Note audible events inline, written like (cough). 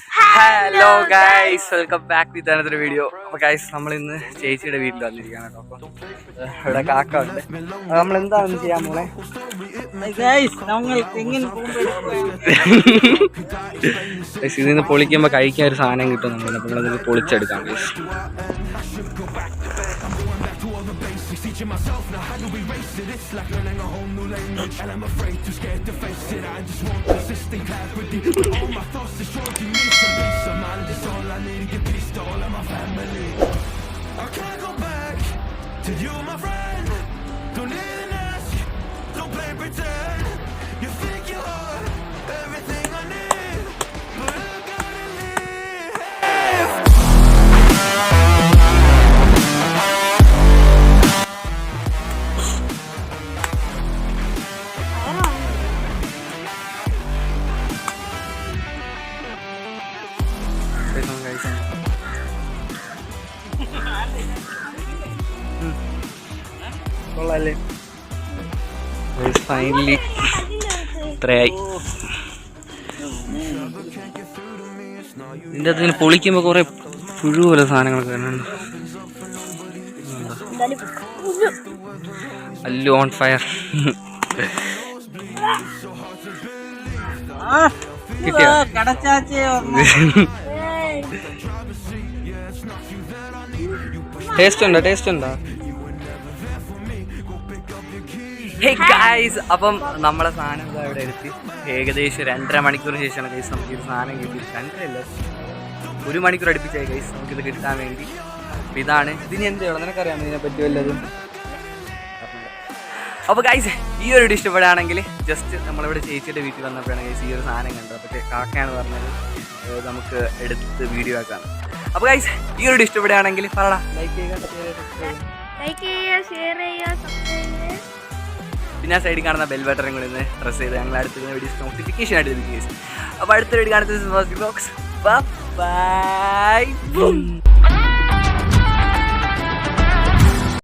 Hello guys welcome back with another video അപ്പൊ guys നമ്മൾ ഇന്ന് ചേച്ചിയുടെ വീട്ടിൽ വന്നിരിക്കുകയാണ് കേട്ടോ. ഇവിടെ കാക്ക ഉണ്ട്. നമ്മൾ എന്താണ് ചെയ്യാൻ പോണെ? ഗൈസ് ഇതിൽ നിന്ന് പൊളിക്കുമ്പോൾ കഴിക്കാൻ ഒരു സാധനം കിട്ടും നമ്മൾ അപ്പോൾ നമ്മളത് പൊളിച്ചെടുക്കാം guys back to all the basics. Teaching myself now how to erase it. It's like learning a whole new language. And I'm afraid, too scared to face it. I just want persistent clarity But all my thoughts destroyed, you need some peace of mind. It's all I need to get peace to all of my family. I can't go back to you guys കൊള്ളാല്ലേ? Finally ഇത്രയായി ഇതിന്റെ അകത്ത് ഇങ്ങനെ പൊളിക്കുമ്പോൾ കുറെ പുഴു പോലെ സാധനങ്ങളൊക്കെ വരുന്നുണ്ട്. Allu on fire. കിട്ടിയോ (laughs) ടേസ്റ്റ് ഉണ്ടോ? ടേസ്റ്റ് ഉണ്ടോ? ഗായ്സ് അപ്പം നമ്മളെ സാധനം എന്താ ഇവിടെ എടുത്തി. ഏകദേശം രണ്ടര മണിക്കൂറിന് ശേഷമാണ് ഗൈസ് നമുക്ക് ഈ സാധനം കിട്ടി രണ്ടരല്ല ഒരു മണിക്കൂർ അടുപ്പിച്ചായി ഗൈസ് നമുക്കിത് കിട്ടാൻ വേണ്ടി. അപ്പം ഇതാണ്. ഇതിന് എന്ത് വേണം ഇതിനെ പറ്റി വല്ലതും? അപ്പോൾ ഗൈസ് ഈ ഒരു ഡിഷ് ഇഷ്ടപ്പെടുകയാണെങ്കിൽ ജസ്റ്റ് നമ്മളിവിടെ ചേച്ചിയുടെ വീട്ടിൽ വന്നപ്പോഴാണ് ഗൈസ് ഈ ഒരു സാധനം കണ്ടത്. അപ്പോൾ കാക്കയാണ് പറഞ്ഞത് നമുക്ക് എടുത്ത് വീഡിയോ ആക്കാം. അപ്പോൾ ഗൈസ് ഈ ഒരു ഡിഷ് ഇഷ്ടപ്പെടുകയാണെങ്കിൽ പറടാ ലൈക്ക് ചെയ്യുക. ലൈക്ക് ചെയ്യുക ഷെയർ ചെയ്യുക. സബ്സ്ക്രൈബ് പിന്നെ ആ സൈഡിൽ കാണുന്ന ബെൽ ബട്ടൺ കൂടി ഒന്ന് പ്രസ് ചെയ്ത് ഞങ്ങൾ അടുത്ത വീഡിയോസ് നോട്ടിഫിക്കേഷൻ ആയിട്ട് ലഭിക്കും അപ്പോൾ അടുത്ത വീഡിയോ കാണുന്നത് ബൈ